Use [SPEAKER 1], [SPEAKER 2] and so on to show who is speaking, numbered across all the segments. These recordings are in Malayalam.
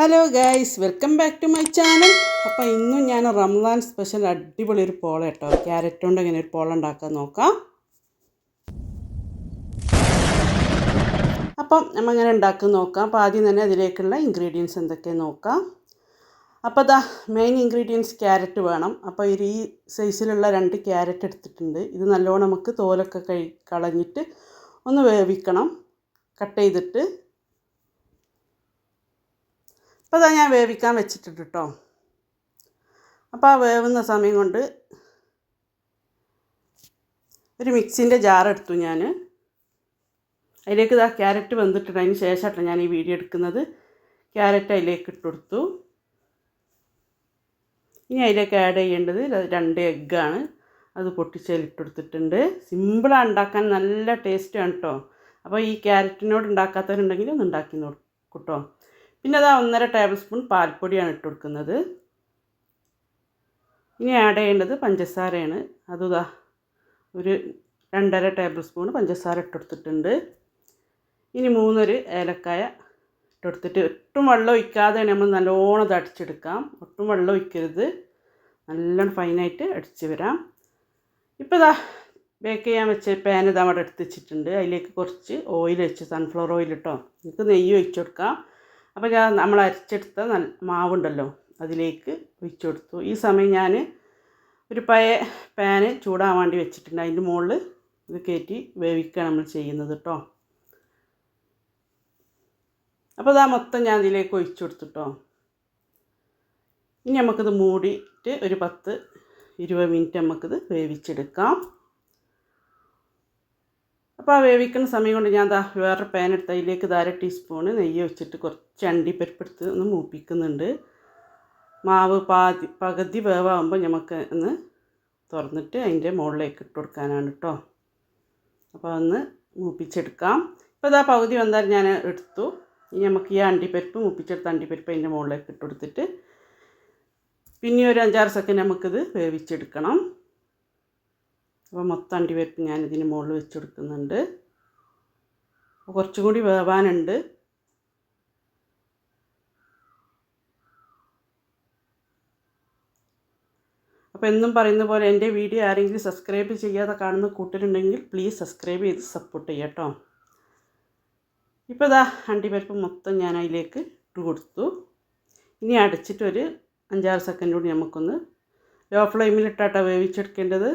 [SPEAKER 1] Hello guys welcome back to my channel അപ്പോൾ ഇന്നും ഞാൻ റംസാൻ സ്പെഷ്യൽ അടിപൊളി ഒരു പോള കേട്ടോ ക്യാരറ്റ് കൊണ്ട് ഇങ്ങനെ ഒരു പോള ഉണ്ടാക്കാൻ നോക്കാം. അപ്പം നമ്മൾ ഇങ്ങനെ ഉണ്ടാക്കാൻ നോക്കാം. അപ്പോൾ ആദ്യം തന്നെ അതിലേക്കുള്ള ഇൻഗ്രീഡിയൻസ് എന്തൊക്കെ നോക്കാം. അപ്പോൾ അതാ മെയിൻ ഇൻഗ്രീഡിയൻസ് ക്യാരറ്റ് വേണം. അപ്പോൾ ഒരു ഈ സൈസിലുള്ള രണ്ട് ക്യാരറ്റ് എടുത്തിട്ടുണ്ട്. ഇത് നല്ലോണം നമുക്ക് തോലൊക്കെ കഴി കളഞ്ഞിട്ട് ഒന്ന് വേവിക്കണം. കട്ട് ചെയ്തിട്ട് അപ്പോൾ അതാ ഞാൻ വേവിക്കാൻ വെച്ചിട്ടുണ്ട് കേട്ടോ അപ്പോൾ ആ വേവുന്ന സമയം കൊണ്ട് ഒരു മിക്സിന്റെ ജാർ എടുത്തു ഞാൻ. അതിലേക്ക് ഇതാ ക്യാരറ്റ് വെന്തിട്ടിട്ട് അതിന് ശേഷമായിട്ടാണ് ഞാൻ ഈ വീഡിയോ എടുക്കുന്നത്. ക്യാരറ്റ് അതിലേക്ക് ഇട്ട് കൊടുത്തു. ഇനി അതിലേക്ക് ആഡ് ചെയ്യേണ്ടത് രണ്ട് എഗ്ഗാണ് അത് പൊട്ടിച്ചതിലിട്ടെടുത്തിട്ടുണ്ട് സിമ്പിളാണ് ഉണ്ടാക്കാൻ നല്ല ടേസ്റ്റാണ് കേട്ടോ അപ്പോൾ ഈ ക്യാരറ്റിനോട് ഉണ്ടാക്കാത്തവരുണ്ടെങ്കിൽ ഒന്ന് ഉണ്ടാക്കി നോക്കൂട്ടോ പിന്നെ അതാ ഒന്നര ടേബിൾ സ്പൂൺ പാൽപ്പൊടിയാണ് ഇട്ട് കൊടുക്കുന്നത്. ഇനി ആഡ് ചെയ്യേണ്ടത് പഞ്ചസാരയാണ്. അതുതാ ഒരു രണ്ടര ടേബിൾ സ്പൂൺ പഞ്ചസാര ഇട്ടെടുത്തിട്ടുണ്ട് ഇനി മൂന്നൊരു ഏലക്കായ ഇട്ടെടുത്തിട്ട് ഒട്ടും വെള്ളം ഒഴിക്കാതെ നമ്മൾ നല്ലോണം ഇത് അടിച്ചെടുക്കാം. ഒട്ടും വെള്ളം ഒഴിക്കരുത്. നല്ലോണം ഫൈനായിട്ട് അടിച്ച് വരാം. ഇപ്പോൾ ഇതാ ബേക്ക് ചെയ്യാൻ വെച്ച പാൻ ഇതാ അവിടെ എടുത്ത് വെച്ചിട്ടുണ്ട്. അതിലേക്ക് കുറച്ച് ഓയിൽ വെച്ച് സൺഫ്ലവർ ഓയിൽ ഇട്ടോ. നമുക്ക് നെയ്യ് ഒഴിച്ചു കൊടുക്കാം. അപ്പോൾ ഞാൻ നമ്മൾ അരച്ചെടുത്ത മാവുണ്ടല്ലോ അതിലേക്ക് ഒഴിച്ചു കൊടുത്തു. ഈ സമയം ഞാൻ ഒരു പയ പാന് ചൂടാൻ വേണ്ടി വെച്ചിട്ടുണ്ട്. അതിന്റെ മുകളിൽ ഇത് കയറ്റി വേവിക്കുക നമ്മൾ ചെയ്യുന്നത് കേട്ടോ അപ്പോൾ ഇതാ മൊത്തം ഞാൻ ഇതിലേക്ക് ഒഴിച്ചു കൊടുത്തു കേട്ടോ ഇനി നമുക്കിത് മൂടിയിട്ട് ഒരു പത്ത് ഇരുപത് മിനിറ്റ് നമുക്കിത് വേവിച്ചെടുക്കാം. അപ്പോൾ ആ വേവിക്കുന്ന സമയം കൊണ്ട് ഞാൻ ദാ വേറെ പാൻ എടുത്ത് അതിലേക്ക് ധാര ടീസ്പൂൺ നെയ്യ് വെച്ചിട്ട് കുറച്ച് അണ്ടിപ്പരിപ്പെടുത്ത് ഒന്ന് മൂപ്പിക്കുന്നുണ്ട്. മാവ് പാതി പകുതി വേവാകുമ്പോൾ നമുക്ക് ഒന്ന് തുറന്നിട്ട് അതിന്റെ മുകളിലേക്ക് ഇട്ട് കൊടുക്കാനാണ് കേട്ടോ അപ്പോൾ ഒന്ന് മൂപ്പിച്ചെടുക്കാം. ഇപ്പോൾ ഇതാ പകുതി വന്നാൽ ഞാൻ എടുത്തു. ഇനി നമുക്ക് ഈ അണ്ടിപ്പരിപ്പ് മൂപ്പിച്ചെടുത്ത അണ്ടിപ്പരിപ്പ് അതിന്റെ മുകളിലേക്ക് ഇട്ട് കൊടുത്തിട്ട് പിന്നെ ഒരു അഞ്ചാറ് സെക്കൻഡ് നമുക്കിത് വേവിച്ചെടുക്കണം. അപ്പോൾ മൊത്തം അണ്ടിപ്പരിപ്പ് ഞാൻ ഇതിന് മുകളിൽ വെച്ച് കൊടുക്കുന്നുണ്ട്. കുറച്ചും കൂടി വേവാനുണ്ട്. അപ്പോൾ എന്നും പറയുന്ന പോലെ എന്റെ വീഡിയോ ആരെങ്കിലും സബ്സ്ക്രൈബ് ചെയ്യാതെ കാണുന്ന കൂട്ടരുണ്ടെങ്കിൽ പ്ലീസ് സബ്സ്ക്രൈബ് ചെയ്ത് സപ്പോർട്ട് ചെയ്യാം കേട്ടോ. ഇപ്പോൾ ഇതാ അണ്ടിപ്പരിപ്പ് മൊത്തം ഞാൻ അതിലേക്ക് ഇട്ട് കൊടുത്തു. ഇനി അടച്ചിട്ടൊരു അഞ്ചാറ് സെക്കൻഡ് കൂടി നമുക്കൊന്ന് ലോ ഫ്ലെയിമിലിട്ടാട്ടോ വേവിച്ചെടുക്കേണ്ടത്.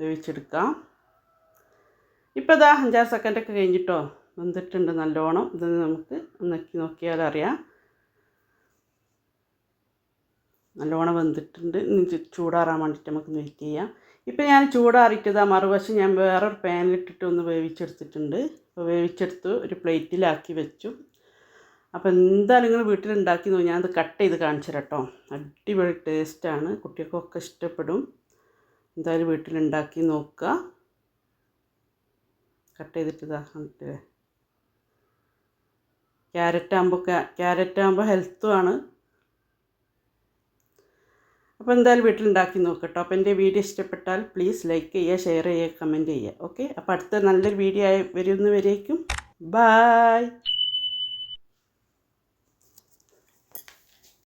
[SPEAKER 1] വേവിച്ചെടുക്കാം. ഇപ്പോൾ ഇതാ അഞ്ചാറ് സെക്കൻഡൊക്കെ കഴിഞ്ഞിട്ടോ? വെന്തിട്ടുണ്ട് നല്ലോണം. ഇത് നമുക്ക് നക്കി നോക്കിയാൽ അറിയാം. നല്ലോണം വെന്തിട്ടുണ്ട്. ഇനി ചൂടാറാൻ വേണ്ടിയിട്ട് നമുക്ക് വെയിറ്റ് ചെയ്യാം. ഇപ്പം ഞാൻ ചൂടാറിയിട്ടത് മറുവശം ഞാൻ വേറൊരു പാനിലിട്ടിട്ട് ഒന്ന് വേവിച്ചെടുത്തിട്ടുണ്ട്. അപ്പോൾ വേവിച്ചെടുത്ത് ഒരു പ്ലേറ്റിലാക്കി വെച്ചു. അപ്പോൾ എന്തായാലും നിങ്ങൾ വീട്ടിലുണ്ടാക്കി നോക്കി. ഞാനത് കട്ട് ചെയ്ത് കാണിച്ചു കേട്ടോ. അടിപൊളി ടേസ്റ്റാണ് കുട്ടികൾക്കൊക്കെ ഇഷ്ടപ്പെടും. എന്തായാലും വീട്ടിലുണ്ടാക്കി നോക്കുക. കട്ട് ചെയ്തിട്ട് ഇതാ കണ്ടിട്ട് ക്യാരറ്റ് ആകുമ്പോൾ ക്യാരറ്റ് ആകുമ്പോൾ ഹെൽത്തും ആണ്. അപ്പോൾ എന്തായാലും വീട്ടിലുണ്ടാക്കി നോക്കട്ടോ അപ്പോൾ എന്റെ വീഡിയോ ഇഷ്ടപ്പെട്ടാൽ പ്ലീസ് ലൈക്ക് ചെയ്യുക ഷെയർ ചെയ്യുക കമന്റ് ചെയ്യുക. ഓക്കെ അപ്പോൾ അടുത്ത നല്ലൊരു വീഡിയോ ആയി വരുന്നവരേക്കും ബായ്